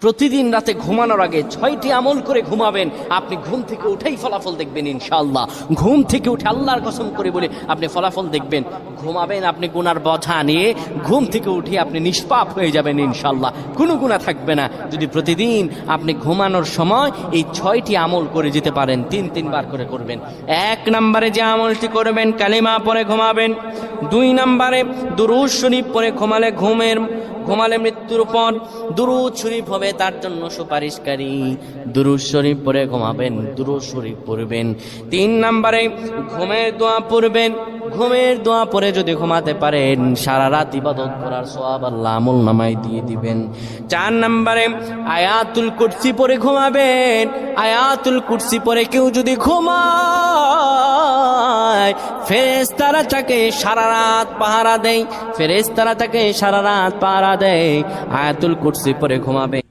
প্রতিদিন রাতে ঘুমানোর আগে ছয়টি আমল করে ঘুমাবেন। আপনি ঘুম থেকে উঠেই ফলাফল দেখবেন ইনশাল্লাহ ঘুম থেকে উঠে আল্লাহর কসম করে বলে আপনি ফলাফল দেখবেন। ঘুমাবেন আপনি গুনার বোঝা নিয়ে, ঘুম থেকে উঠে আপনি নিষ্পাপ হয়ে যাবেন ইনশাল্লাহ কোনো গুণা থাকবে না। যদি প্রতিদিন আপনি ঘুমানোর সময় এই ছয়টি আমল করে যেতে পারেন, তিন তিনবার করে করবেন। এক নম্বরে যে আমলটি করবেন, কালিমা পরে ঘুমাবেন। দুই নম্বরে দুরুজ শরীফ পরে ঘুমালে ঘুমের, ঘুমালে মৃত্যুর পর দুরুদ শরীফ হবে তার জন্য সুপারিশকারী। দুরুদ শরীফ পরে ঘুমাবেন, দুরুদ শরীফ পড়বেন। তিন নম্বরে ঘুমের দোয়া পড়বেন, ঘুমের দোয়া পরে যদি ঘুমাতে পারেন, সারা রাত ইবাদত করার সোয়াব আল্লাহ আমল নামাই দিয়ে দিবেন। চার নম্বরে আয়াতুল কুরসি পরে ঘুমাবেন, আয়াতুল কুরসি পরে কেউ যদি ঘুমায় ফেরেস্তারা তাকে সারা রাত পাহারা দেয় ফেরেস্তারা তাকে সারা রাত পাহারা দেয়। আয়াতুল কুরসি পরে ঘুমাবে।